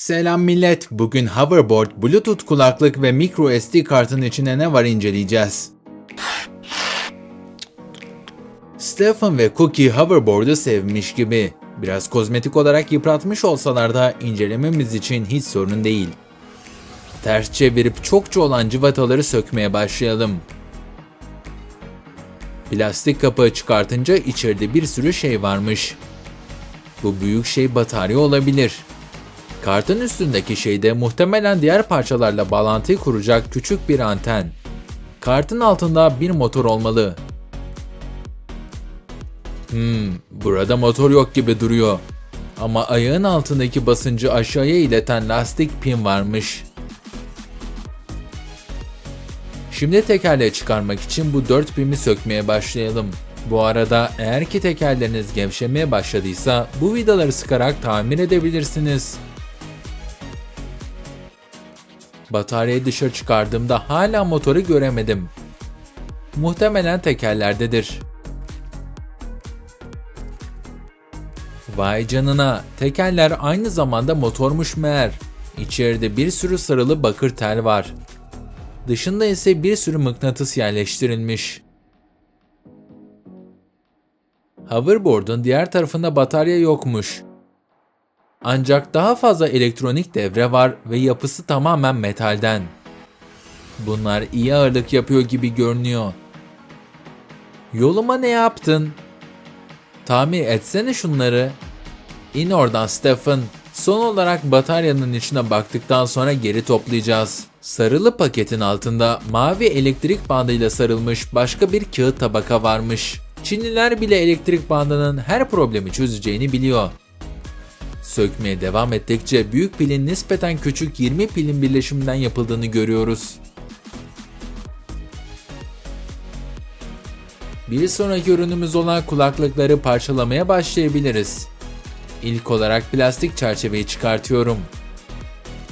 Selam millet. Bugün hoverboard, bluetooth kulaklık ve micro SD kartın içine ne var inceleyeceğiz. Stephen ve Cookie hoverboard'u sevmiş gibi. Biraz kozmetik olarak yıpratmış olsalar da incelememiz için hiç sorun değil. Ters çevirip çokça olan cıvataları sökmeye başlayalım. Plastik kapağı çıkartınca içeride bir sürü şey varmış. Bu büyük şey batarya olabilir. Kartın üstündeki şey de muhtemelen diğer parçalarla bağlantıyı kuracak küçük bir anten. Kartın altında bir motor olmalı. Hmm, burada motor yok gibi duruyor. Ama ayağın altındaki basıncı aşağıya ileten lastik pin varmış. Şimdi tekerleği çıkarmak için bu dört pimi sökmeye başlayalım. Bu arada eğer ki tekerleriniz gevşemeye başladıysa bu vidaları sıkarak tamir edebilirsiniz. Bataryayı dışarı çıkardığımda hala motoru göremedim. Muhtemelen tekerlerdedir. Vay canına, tekerler aynı zamanda motormuş meğer. İçeride bir sürü sarılı bakır tel var. Dışında ise bir sürü mıknatıs yerleştirilmiş. Hoverboard'un diğer tarafında batarya yokmuş. Ancak daha fazla elektronik devre var ve yapısı tamamen metalden. Bunlar iyi ağırlık yapıyor gibi görünüyor. Yoluma ne yaptın? Tamir etsene şunları. İn oradan Stephen. Son olarak bataryanın içine baktıktan sonra geri toplayacağız. Sarılı paketin altında mavi elektrik bandıyla sarılmış başka bir kağıt tabaka varmış. Çinliler bile elektrik bandının her problemi çözeceğini biliyor. Sökmeye devam ettikçe büyük pilin nispeten küçük 20 pilin birleşiminden yapıldığını görüyoruz. Bir sonraki ürünümüz olan kulaklıkları parçalamaya başlayabiliriz. İlk olarak plastik çerçeveyi çıkartıyorum.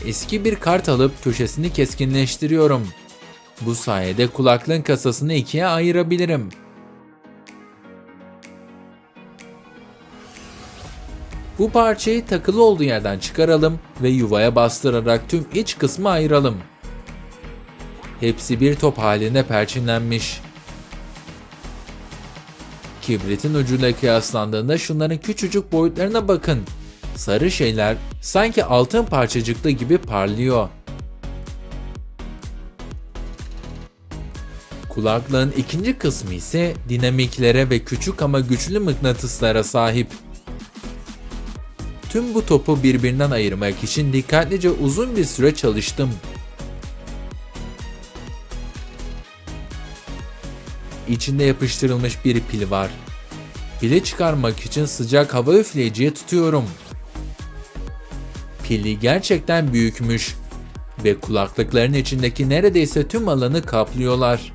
Eski bir kart alıp köşesini keskinleştiriyorum. Bu sayede kulaklığın kasasını ikiye ayırabilirim. Bu parçayı takılı olduğu yerden çıkaralım ve yuvaya bastırarak tüm iç kısmı ayıralım. Hepsi bir top halinde perçinlenmiş. Kibritin ucuyla kıyaslandığında şunların küçücük boyutlarına bakın. Sarı şeyler sanki altın parçacıklı gibi parlıyor. Kulaklığın ikinci kısmı ise dinamiklere ve küçük ama güçlü mıknatıslara sahip. Tüm bu topu birbirinden ayırmak için dikkatlice uzun bir süre çalıştım. İçinde yapıştırılmış bir pil var. Pili çıkarmak için sıcak hava üfleyiciye tutuyorum. Pili gerçekten büyükmüş ve kulaklıkların içindeki neredeyse tüm alanı kaplıyorlar.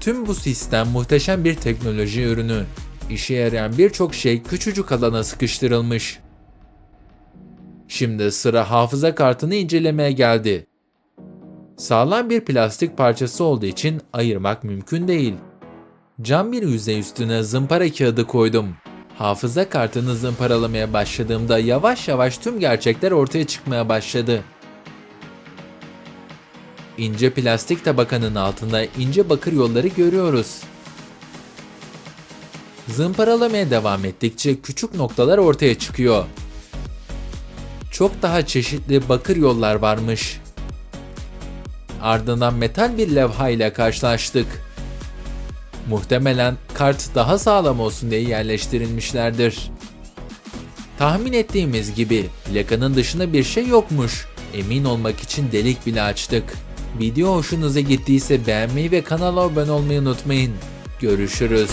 Tüm bu sistem muhteşem bir teknoloji ürünü. İşe yarayan birçok şey küçücük alana sıkıştırılmış. Şimdi sıra hafıza kartını incelemeye geldi. Sağlam bir plastik parçası olduğu için ayırmak mümkün değil. Cam bir yüzey üstüne zımpara kağıdı koydum. Hafıza kartını zımparalamaya başladığımda yavaş yavaş tüm gerçekler ortaya çıkmaya başladı. İnce plastik tabakanın altında ince bakır yolları görüyoruz. Zımparalamaya devam ettikçe küçük noktalar ortaya çıkıyor. Çok daha çeşitli bakır yollar varmış. Ardından metal bir levha ile karşılaştık. Muhtemelen kart daha sağlam olsun diye yerleştirilmişlerdir. Tahmin ettiğimiz gibi plakanın dışında bir şey yokmuş. Emin olmak için delik bile açtık. Video hoşunuza gittiyse beğenmeyi ve kanala abone olmayı unutmayın. Görüşürüz.